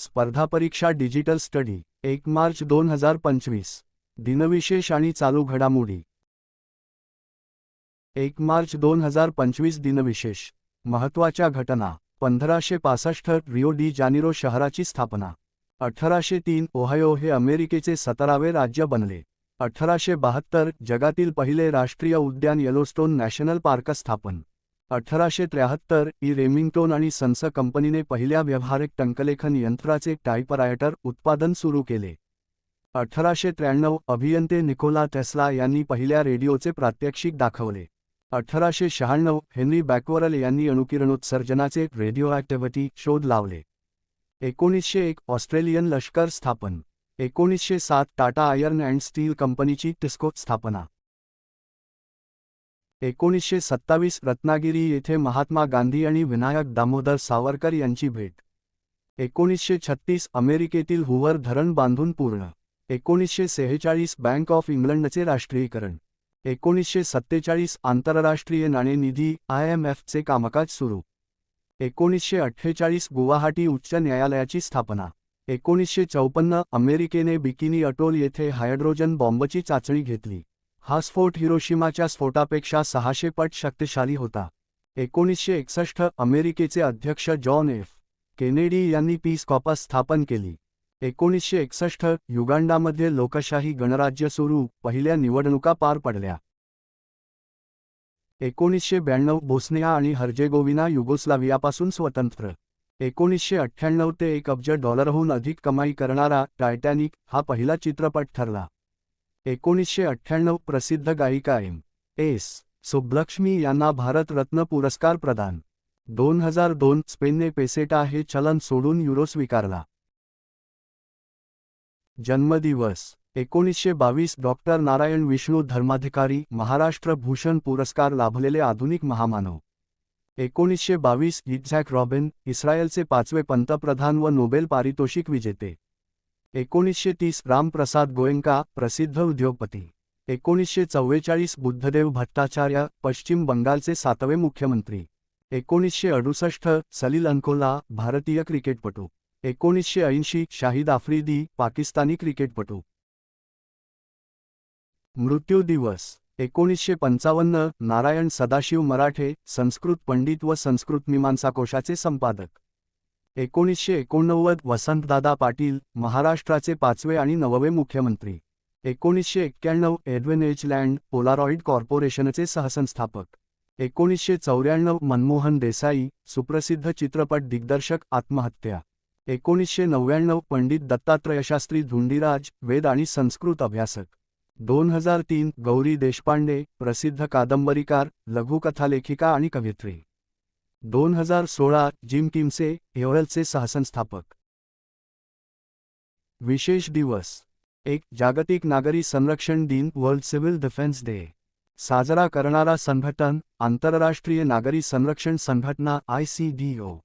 स्पर्धा परीक्षा digital study एक मार्च दोन हजार पंचवीस. दिनविशेष आणि चालू घडामोडी. एक मार्च दोन हजार पंचवीस दिनविशेष. महत्त्वाच्या घटना. पंधराशे पासष्ट रिओ डी जानिरो शहराची स्थापना. अठराशे तीन ओहायो हे अमेरिकेचे सतरावे राज्य बनले. अठराशे बहात्तर जगातील पहिले राष्ट्रीय उद्यान येलोस्टोन नॅशनल पार्क स्थापन. अठराशे त्र्याहत्तर ई. रेमिंग्टोन आणि सन्स कंपनीने पहिल्या व्यावहारिक टंकलेखन यंत्राचे टायपरायटर उत्पादन सुरू केले. अठराशे त्र्याण्णव अभियंते निकोला टेस्ला यांनी पहिल्या रेडिओचे प्रात्यक्षिक दाखवले. अठराशे शहाण्णव हेनरी बॅकवरल यांनी अणुकिरणोत्सर्जनाचे रेडिओ शोध लावले. एकोणीसशे एक ऑस्ट्रेलियन लष्कर स्थापन. एकोणीसशे सात टाटा आयर्न अँड स्टील कंपनीची टिस्को स्थापना. एकोणीसशे सत्तावीस रत्नागिरी येथे महात्मा गांधी आणि विनायक दामोदर सावरकर यांची भेट. एकोणीसशे छत्तीस अमेरिकेतील हुवर धरण बांधून पूर्ण. एकोणीसशे सेहेचाळीस बँक ऑफ इंग्लंडचे राष्ट्रीयकरण. एकोणीसशे सत्तेचाळीस आंतरराष्ट्रीय नाणेनिधी आय एम एफचे कामकाज सुरू. एकोणीसशे अठ्ठेचाळीस गुवाहाटी उच्च न्यायालयाची स्थापना. एकोणीसशे चौपन्न अमेरिकेने बिकिनी अटोल येथे हायड्रोजन बॉम्बची चाचणी घेतली. हा स्फोट हिरोशिमाच्या स्फोटापेक्षा सहाशे पट शक्तिशाली होता. एकोणीसशे एकसष्ट अमेरिकेचे अध्यक्ष जॉन एफ. केनेडी यांनी पीस कॉपस स्थापन केली. एकोणीसशे एकसष्ट युगांडामध्ये लोकशाही गणराज्य सुरू पहिल्या निवडणुका पार पडल्या. एकोणीसशे ब्याण्णव बोस्निया आणि हर्जेगोविना युगोस्लावियापासून स्वतंत्र. एकोणीसशे अठ्ठ्याण्णव ते एक अब्ज डॉलरहून अधिक कमाई करणारा टायटॅनिक हा पहिला चित्रपट ठरला. एकोणीसशे अठ्ठ्याण्णव प्रसिद्ध गायिका एम. एस. सुब्लक्ष्मी यांना भारतरत्न पुरस्कार प्रदान. दोन हजार दोन स्पेनने पेसेटा हे चलन सोडून युरो स्वीकारला. जन्मदिवस. एकोणीसशे बावीस डॉक्टर नारायण विष्णू धर्माधिकारी महाराष्ट्र भूषण पुरस्कार लाभलेले आधुनिक महामानव. एकोणीसशे बावीस इझॅक रॉबिन इस्रायलचे पाचवे पंतप्रधान व नोबेल पारितोषिक विजेते. एकोणीसशे तीस रामप्रसाद गोयंका प्रसिद्ध उद्योगपती. एकोणीसशे चव्वेचाळीस बुद्धदेव भट्टाचार्य पश्चिम बंगालचे सातवे मुख्यमंत्री. एकोणीसशे अडुसष्ट सलील अंकोला भारतीय क्रिकेटपटू. एकोणीसशे ऐंशी शाहिद आफ्रिदी पाकिस्तानी क्रिकेटपटू. मृत्यू दिवस. एकोणीसशे पंचावन्न नारायण सदाशिव मराठे संस्कृत पंडित व संस्कृत मीमांसा कोशाचे संपादक. एकोणीसशे एकोणनव्वद वसंतदादा पाटील महाराष्ट्राचे पाचवे आणि नववे मुख्यमंत्री. एकोणीसशे एक्क्याण्णव एडविन एच लँड पोलारॉइड कॉर्पोरेशनचे सहसंस्थापक. एकोणीसशे चौऱ्याण्णव मनमोहन देसाई सुप्रसिद्ध चित्रपट दिग्दर्शक आत्महत्या. एकोणीसशे नव्याण्णव पंडित दत्तात्रयशास्त्री धुंडीराज वेद आणि संस्कृत अभ्यासक. दोन हजार तीन गौरी देशपांडे प्रसिद्ध कादंबरीकार लघुकथालेखिका आणि कवित्री. दोन हजार सोळा जिम किमसे एओएलचे सहसंस्थापक. विशेष दिवस. एक जागतिक नागरी संरक्षण दिन वर्ल्ड सिव्हिल डिफेन्स डे. साजरा करणारा संघटन आंतरराष्ट्रीय नागरी संरक्षण संघटना आय सी डी ओ.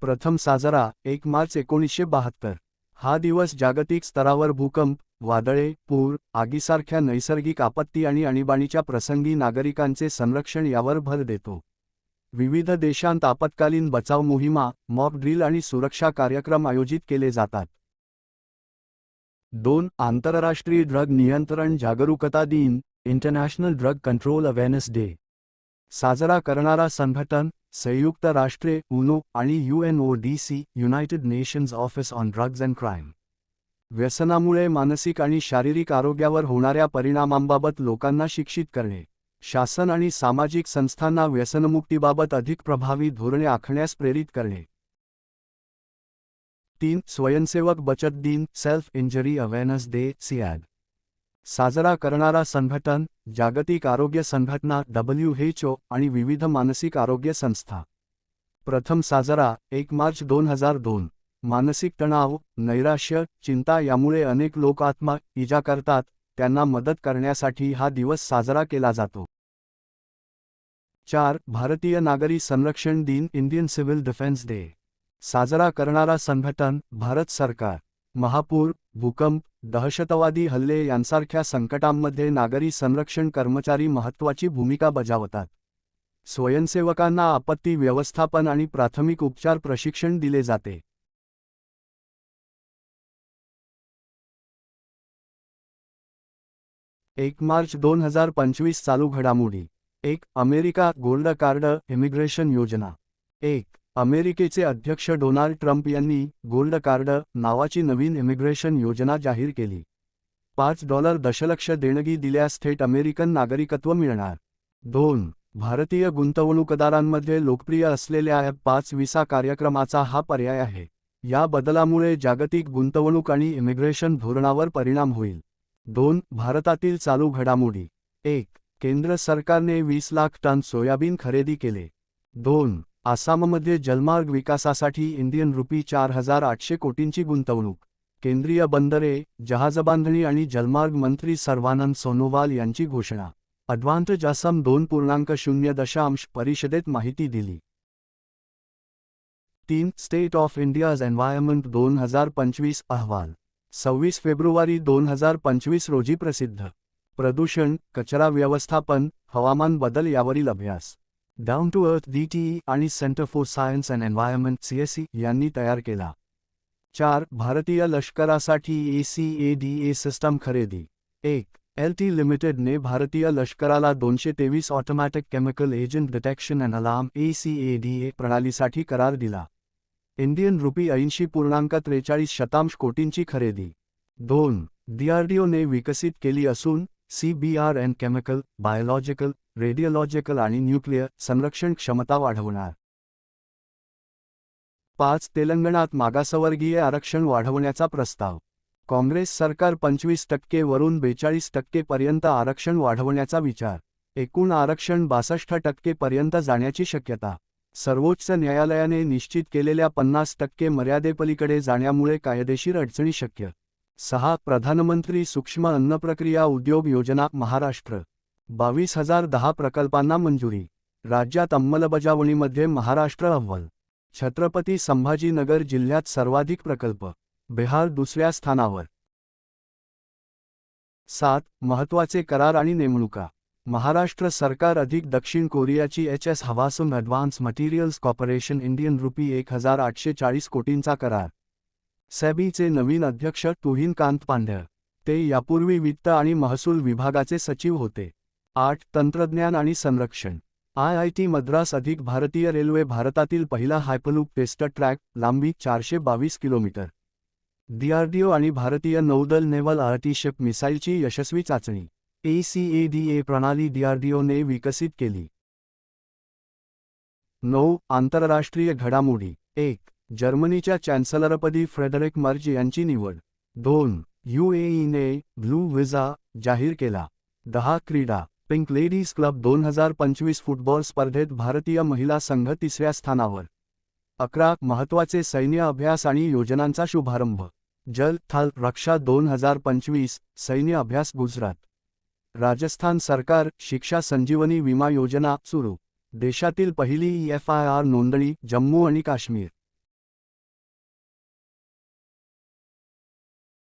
प्रथम साजरा एक मार्च एकोणीसशे बहात्तर. हा दिवस जागतिक स्तरावर भूकंप वादळे पूर आगीसारख्या नैसर्गिक आपत्ती आणि आणीबाणीच्या प्रसंगी नागरिकांचे संरक्षण यावर भर देतो. विविध देशांत आपत्कालीन बचाव मोहिमा मॉक ड्रिल आणि सुरक्षा कार्यक्रम आयोजित केले जातात. दोन आंतरराष्ट्रीय ड्रग नियंत्रण जागरूकता दिन international drug control awareness day. साजरा करणारा संघटन संयुक्त राष्ट्रे उनो आणि U C united nations office on drugs and crime. व्यसनामुळे मानसिक आणि शारीरिक आरोग्यावर होणाऱ्या परिणामांबाबत लोकांना शिक्षित करणे. शासन आणि सामाजिक संस्थांना व्यसनमुक्तीबाबत अधिक प्रभावी धोरणे आखण्यास प्रेरित करणे. तीन स्वयंसेवक बचत दिन सेल्फ इंजरी अवेअरनेस डे सियाद. साजरा करणारा संघटन जागतिक आरोग्य संघटना डब्ल्यू एच ओ आणि विविध मानसिक आरोग्य संस्था. प्रथम साजरा एक मार्च दोन हजार दोन. मानसिक तणाव नैराश्य चिंता यामुळे अनेक लोक आत्मा इजा करतात त्यांना मदत करण्यासाठी हा दिवस साजरा केला जातो. चार भारतीय नागरी संरक्षण दिन इंडियन सिव्हिल डिफेन्स डे. साजरा करणारा संघटन भारत सरकार. महापूर भूकंप दहशतवादी हल्ले यांसारख्या संकटांमध्ये नागरी संरक्षण कर्मचारी महत्त्वाची भूमिका बजावतात. स्वयंसेवकांना आपत्ती व्यवस्थापन आणि प्राथमिक उपचार प्रशिक्षण दिले जाते. एक मार्च दोन हजार पंचवीस चालू घडामोडी. एक अमेरिका गोल्ड कार्ड इमिग्रेशन योजना. एक अमेरिकेचे अध्यक्ष डोनाल्ड ट्रम्प यांनी गोल्ड कार्ड नावाची नवीन इमिग्रेशन योजना जाहीर केली. पाच डॉलर दशलक्ष देणगी दिल्यास थेट अमेरिकन नागरिकत्व मिळणार. दोन भारतीय गुंतवणूकदारांमध्ये लोकप्रिय असलेल्या पाच विसा कार्यक्रमाचा हा पर्याय आहे. या बदलामुळे जागतिक गुंतवणूक आणि इमिग्रेशन धोरणावर परिणाम होईल. दोन भारतातील चालू घडामोडी. एक केंद्र सरकारने वीस लाख टन सोयाबीन खरेदी केले. दोन आसाममध्ये जलमार्ग विकासासाठी इंडियन रुपी चार हजार आठशे कोटींची गुंतवणूक. केंद्रीय बंदरे जहाजबांधणी आणि जलमार्ग मंत्री सर्वानंद सोनोवाल यांची घोषणा. अडव्हान्टेज आसाम दोन पूर्णांक शून्य दशांश परिषदेत माहिती दिली. तीन स्टेट ऑफ इंडियाज एन्व्हायरमेंट दोन हजार पंचवीस अहवाल. सव्वीस फेब्रुवारी दोन हजार पंचवीस रोजी प्रसिद्ध. प्रदूषण कचरा व्यवस्थापन हवामान बदल यावरील अभ्यास. डाऊन टू अर्थ डीटीई आणि centre for science and environment CSC यांनी तयार केला. चार भारतीय लष्करासाठी एसीएडीए सिस्टम खरेदी. एक एल टी लिमिटेडने भारतीय लष्कराला दोनशे तेवीस automatic chemical agent detection and alarm ACADA प्रणालीसाठी करार दिला. इंडियन रुपी ऐंशी पूर्णांक त्रेचाळीस शतांश कोटींची खरेदी. दोन डीआरडीओने विकसित केली असून CBR N chemical biological radiological आणि न्यूक्लिअर संरक्षण क्षमता वाढवणार. पाच तेलंगणात मागासवर्गीय आरक्षण वाढवण्याचा प्रस्ताव. काँग्रेस सरकार पंचवीस टक्के वरून बेचाळीस टक्के पर्यंत आरक्षण वाढवण्याचा विचार. एकूण आरक्षण बासष्ट टक्के पर्यंत जाण्याची शक्यता. सर्वोच्च न्यायालयाने निश्चित केलेल्या पन्नास टक्के मर्यादेपलीकडे जाण्यामुळे कायदेशीर अडचणी शक्य. सहा प्रधानमंत्री सूक्ष्म अन्न प्रक्रिया उद्योग योजना महाराष्ट्र. बावीस हजार दहा प्रकल्पांना मंजुरी. राज्यात अंमलबजावणीमध्ये महाराष्ट्र अव्वल. छत्रपती संभाजीनगर जिल्ह्यात सर्वाधिक प्रकल्प. बिहार दुसऱ्या स्थानावर. सात महत्त्वाचे करार आणि नेमणुका. महाराष्ट्र सरकार अधिक दक्षिण कोरियाची H S Hyosung advanced materials corporation Indian rupee एक हजार आठशे चाळीस कोटींचा करार. सॅबीचे नवीन अध्यक्ष तुहिन कांत पांढर ते यापूर्वी वित्त आणि महसूल विभागाचे सचिव होते. आठ तंत्रज्ञान आणि संरक्षण. आय आय टी मद्रास अधिक भारतीय रेल्वे भारतातील पहिला हायपलूप टेस्ट ट्रॅक लांबी चारशे बावीस किलोमीटर. डीआरडीओ आणि भारतीय नौदल नेव्हल आर्टिशिप मिसाईलची यशस्वी चाचणी. एसीएडीए प्रणाली डीआरडीओने विकसित केली. नऊ आंतरराष्ट्रीय घडामोडी. एक जर्मनीच्या चॅन्सलरपदी फ्रेडरिक मर्ज यांची निवड. दोन यूएईने ब्लू व्हिजा जाहीर केला. दहा क्रीडा. पिंक लेडीज क्लब दोन हजार पंचवीस फुटबॉल स्पर्धेत भारतीय महिला संघ तिसऱ्या स्थानावर. अकरा महत्त्वाचे सैन्य अभ्यास आणि योजनांचा शुभारंभ. जल थल रक्षा दोन हजार पंचवीस सैन्य अभ्यास गुजरात. राजस्थान सरकार शिक्षा संजीवनी विमा योजना सुरू. देशातील पहिली एफ आय आर नोंदणी जम्मू आणि काश्मीर.